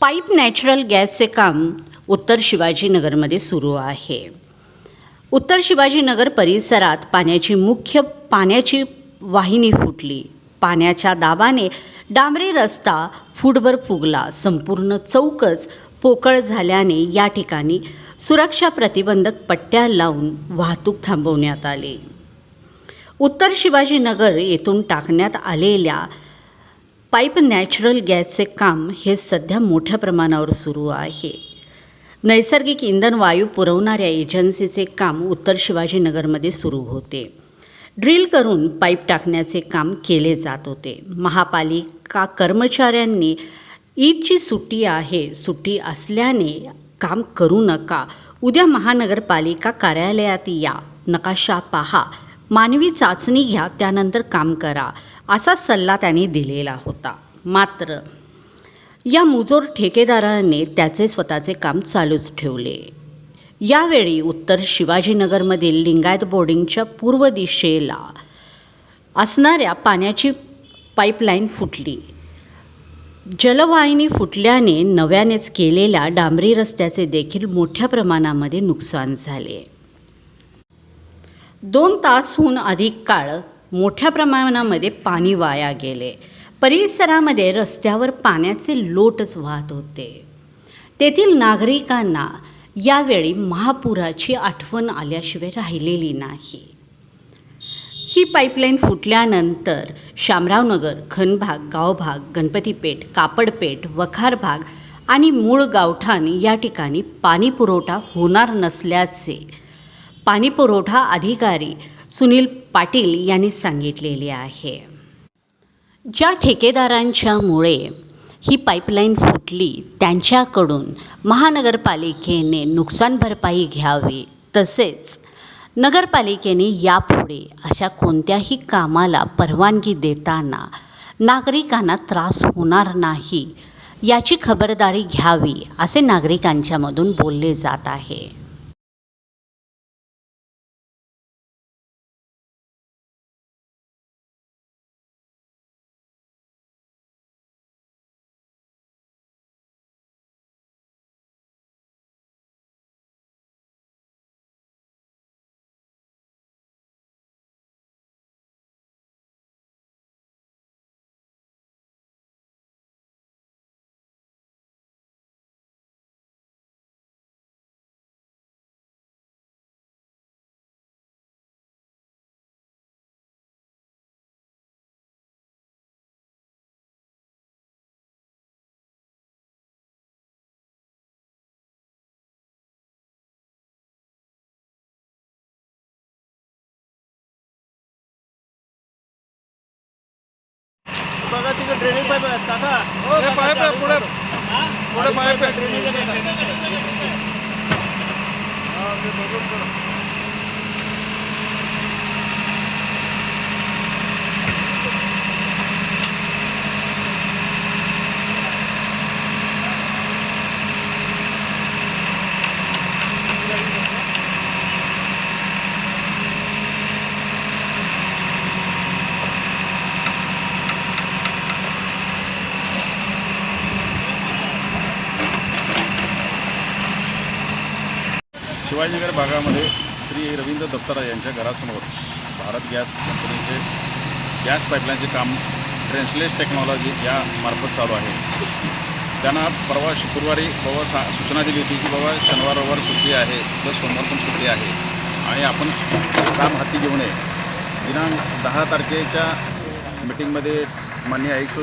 Pipe natural गॅसचे काम उत्तर शिवाजीनगरमध्ये सुरू आहे. उत्तर शिवाजीनगर परिसरात पाण्याची मुख्य पाण्याची वाहिनी फुटली. पाण्याच्या दाबाने डांबरी रस्ता फुटभर फुगला. संपूर्ण चौकच पोकळ झाल्याने या ठिकाणी सुरक्षा प्रतिबंधक पट्ट्या लावून वाहतूक थांबवण्यात आली. उत्तर शिवाजीनगर येथून टाकण्यात आलेल्या पाईप नॅचरल गॅसचे काम हे सध्या मोठ्या प्रमाणावर सुरू आहे. नैसर्गिक इंधन वायू पुरवणाऱ्या एजन्सीचे काम उत्तर शिवाजीनगरमध्ये सुरू होते. ड्रिल करून पाईप टाकण्याचे काम केले जात होते. महापालिका कर्मचाऱ्यांनी ईदची सुट्टी आहे सुट्टी असल्याने काम करू नका. उद्या महानगरपालिका कार्यालयात या. नकाशा पहा. मानवी चाचणी घ्या त्यानंतर काम करा. असा सल्ला त्यांनी दिलेला होता. मात्र या मुजोर ठेकेदाराने त्याचे स्वतःचे काम चालूच ठेवले. यावेळी उत्तर शिवाजीनगरमधील लिंगायत बोर्डिंगच्या पूर्व दिशेला असणाऱ्या पाण्याची पाईपलाईन फुटली. जलवाहिनी फुटल्याने नव्यानेच केलेल्या डांबरी रस्त्याचे देखील मोठ्या प्रमाणामध्ये नुकसान झाले. दोन तासहून अधिक काळ मोठ्या प्रमाणामध्ये पाणी वाया गेले. परिसरामध्ये रस्त्यावर पाण्याचे लोटच वाहत होते. तेथील नागरिकांना यावेळी महापुराची आठवण आल्याशिवाय राहिलेली नाही. ही पाईपलाईन फुटल्यानंतर शामरावनगर खनभाग गावभाग गणपतीपेठ कापडपेठ वखार भाग आणि मूळ गावठाण या ठिकाणी पाणी पुरवठा होणार नसल्याचे पाणीपुरवठा अधिकारी सुनील पाटील यांनी सांगितलेले आहे. ज्या ठेकेदारांच्यामुळे ही पाईपलाईन फुटली त्यांच्याकडून महानगरपालिकेने नुकसान भरपाई घ्यावी तसेच नगरपालिकेने यापुढे अशा कोणत्याही कामाला परवानगी देताना नागरिकांना त्रास होणार नाही याची खबरदारी घ्यावी असे नागरिकांच्यामधून बोलले जात आहे. बघा तिकडे ड्रेनेज पाईप आहे. काका हो, पाईप आहे पुढे. पुढे पाईप आहे. ड्रेनेज आहे शिवाजीनगर भागामध्ये श्री रवींद्र दत्तारा यांच्या घरासमोर भारत गॅस कंपनीचे गॅस पाईपलाईनचे काम ट्रेन्सलेस टेक्नॉलॉजी या मार्फत चालू आहे. त्यांना परवा शुक्रवारी बाबा सा सूचना दिली होती की बाबा शनिवार रविवार सुट्टी आहे तर सोमवार पण सुट्टी आहे आणि आपण काम हाती घेऊ नये. दिनांक दहा तारखेच्या मिटिंगमध्ये माननीय आयुक्त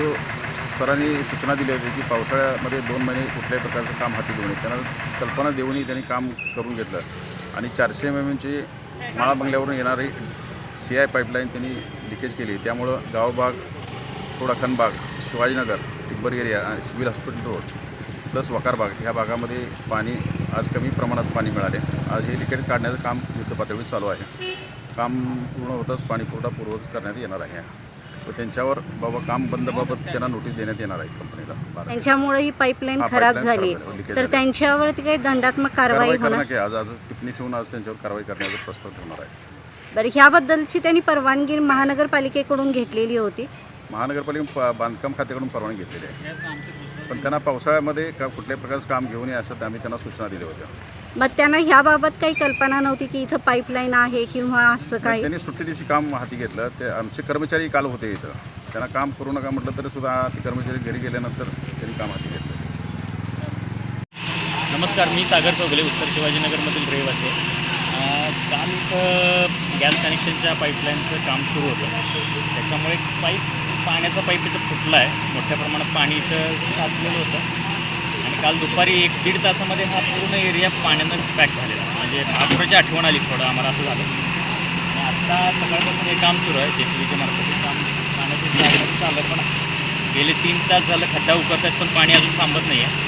सरांनी सूचना दिली होती की पावसाळ्यामध्ये दोन महिने कुठल्याही प्रकारचं काम हाती घेऊ नये. त्यांना कल्पना देऊनही त्यांनी काम करून घेतलं. आणि चारशे एम एमची माळा बंगल्यावरून येणारी सी आय पाईपलाईन त्यांनी लिकेज केली. त्यामुळं गावभाग थोडाखनबाग शिवाजीनगर टिब्बर एरिया आणि सिव्हिल हॉस्पिटल रोड प्लस वकारबाग ह्या भागामध्ये पाणी आज कमी प्रमाणात पाणी मिळाले. आज हे लिकेज काढण्याचं काम युद्धपातळीवर चालू आहे. काम पूर्ण होताच पाणी पुरवठा पूर्वच करण्यात येणार आहे. त्यांच्यावर बाबा काम बंदबाबत त्यांना नोटीस देण्यात येणार आहे कंपनीला बारा. त्यांच्यामुळे ही पाईपलाईन हा, खराब pipeline झाली. खराब झाली, leakage तर झाली. त्यांच्यावरती काही दंडात्मक कारवाई कारवाई होणार? आज आज टिप्पणी ठेवून आज त्यांच्यावर कारवाई करण्याचा प्रस्ताव ठेवणार आहे. बरं ह्याबद्दलची त्यांनी परवानगी महानगरपालिकेकडून घेतलेली होती. महानगरपालिका प- बांधकाम खात्याकडून परवानगी घेतलेली आहे. पण त्यांना पावसाळ्यामध्ये का कुठल्याही प्रकारचं काम घेऊन या असं आम्ही त्यांना सूचना दिल्या होत्या. मग त्यांना ह्याबाबत काही कल्पना नव्हती की इथं पाईपलाईन आहे किंवा असं काही? त्यांनी सुट्टी दिवशी काम हाती घेतलं. ते आमचे कर्मचारी काल होते इथं. त्यांना काम करू नका म्हटलं तरी सुद्धा ते कर्मचारी घरी गेल्यानंतर त्यांनी काम हाती घेतलं. नमस्कार मी सागर चौगले उत्तर शिवाजीनगरमधील रहिवासी काल इथं गॅस कनेक्शनच्या पाईपलाईनचं काम सुरू होतं. त्याच्यामुळे पाईप पाण्याचा पाईप इथं फुटला आहे. मोठ्या प्रमाणात पाणी इथं साचलेलं होतं. काल दुपारी एक दीड तासामध्ये हा पूर्ण एरिया पाण्यानं पॅक झालेला. म्हणजे महापुराची आठवण आली थोडं आम्हाला असं झालं. आणि आत्ता सकाळपासून हे काम सुरू आहे जे सी बीच्या मार्फत काम पाण्याचं चाललं चाललं पण गेले तीन तास झालं खड्डा उकरतात पण पाणी अजून थांबत नाही आहे.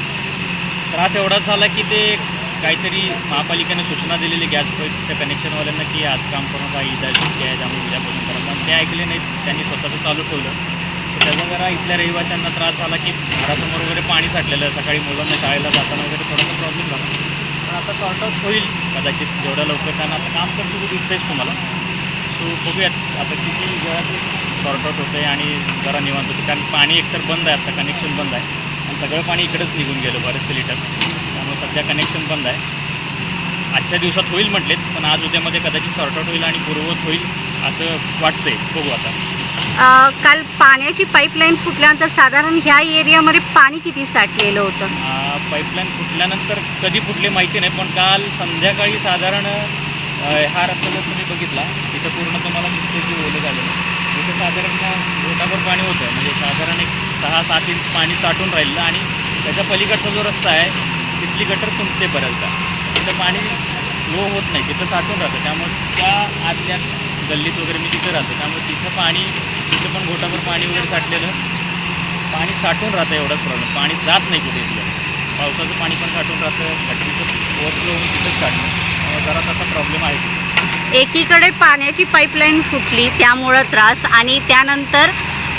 त्रास एवढाच झाला की ते काहीतरी महापालिकेने सूचना दिलेली गॅस पाईपच्या कनेक्शनवाल्यांना की आज काम करून काही ईद आहे त्यामुळे उद्यापासून करा. पण ते ऐकले नाहीत त्यांनी स्वतःचं चालू ठेवलं. त्याचा जरा इथल्या रहिवाशांना त्रास झाला की घरासमोर वगैरे पाणी साठलेलं आहे. सकाळी मुलांना शाळेला जाताना वगैरे थोडासा प्रॉब्लेम झाला. पण आता सॉर्ट आउट होईल कदाचित. जेवढ्या लवकर त्यांना आता काम तर सुरू दिसतेच तुम्हाला. सो बघूयात. आता किती वेळात सॉर्ट आउट होतं आहे आणि जरा निवांत होतं कारण पाणी एकतर बंद आहे आता कनेक्शन बंद आहे. आणि सगळं पाणी इकडेच निघून गेलं बरेचसे लिटर त्यामुळे सध्या कनेक्शन बंद आहे. आजच्या दिवसात होईल म्हटलेत पण आज उद्यामध्ये कदाचित सॉर्ट आउट होईल आणि पूर्ववत होईल असं वाटतंय. बघू आता. काल पाण्याची पाईपलाईन फुटल्यानंतर साधारण ह्या एरियामध्ये पाणी किती साठलेलं होतं? पाईपलाईन फुटल्यानंतर कधी फुटले माहिती नाही पण काल संध्याकाळी साधारण अ, हा रस्ता जर तुम्ही बघितला तिथं पूर्ण तुम्हाला दिसते की ओलं झालं तिथं साधारण बोटाभर पाणी होतं म्हणजे साधारण एक सहा सात इंच पाणी साठून राहिलं आणि त्याच्या पलीकडचा जो रस्ता आहे तिथली गटर तुंबते बऱ्याचदा. तिथं पाणी फ्लो होत नाही तिथं साठून राहतं. त्यामुळे त्या आतल्या गल्लीत वगैरे मी तिथं राहतो. त्यामुळे तिथं पाणी तिथं पण घोटाभर पाणी वगैरे साठलेलं. पाणी साठून राहतं एवढाच प्रॉब्लेम पाणी जात नाही कुठे इथलं. पावसाचं पाणी पण साठून राहतं. गटरीचं ओव्हरफ्लो होऊन तिथंच साठतं त्यामुळे जरा तसा प्रॉब्लेम आहे एकीकडे पाण्याची पाईपलाईन फुटली त्यामुळं त्रास आणि त्यानंतर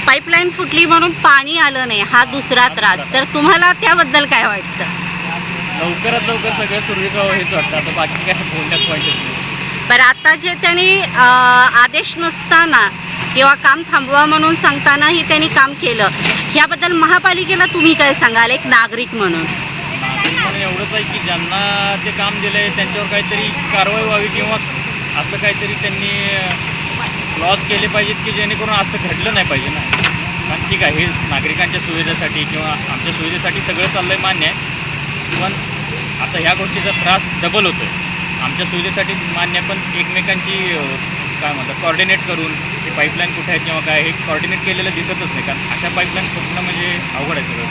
पाईपलाईन फुटली म्हणून पाणी आलं नाही हा दुसरा त्रास. तर तुम्हाला त्याबद्दल काय वाटतं? लवकरात लवकर सगळं सुरळीत व्हावं हेच वाटतं. आता बाकी काय बोलण्यात नाही. बरं आता जे त्यांनी आदेश नसताना किंवा काम थांबवा म्हणून सांगतानाही त्यांनी काम केलं ह्याबद्दल महापालिकेला तुम्ही काय सांगाल एक नागरिक म्हणून? नागरिक म्हणून एवढंच आहे की ज्यांना ते काम दिलं आहे त्यांच्यावर काहीतरी कारवाई व्हावी किंवा असं काहीतरी त्यांनी लॉज केले पाहिजेत की जेणेकरून असं घडलं नाही पाहिजे ना. कारण ठीक आहे हे नागरिकांच्या सुविधेसाठी किंवा आमच्या सुविधेसाठी सगळं चाललं आहे मान्य आहे. पण आता ह्या गोष्टीचा त्रास डबल होतो आहे आमच्या सुविधेसाठी मान्य पण एकमेकांशी काय म्हणतात कॉर्डिनेट करून ते पाईपलाईन कुठे आहे किंवा काय हे कॉर्डिनेट केलेलं दिसतच नाही. कारण अशा पाईपलाईन फुटणं म्हणजे अवघड आहे सगळं.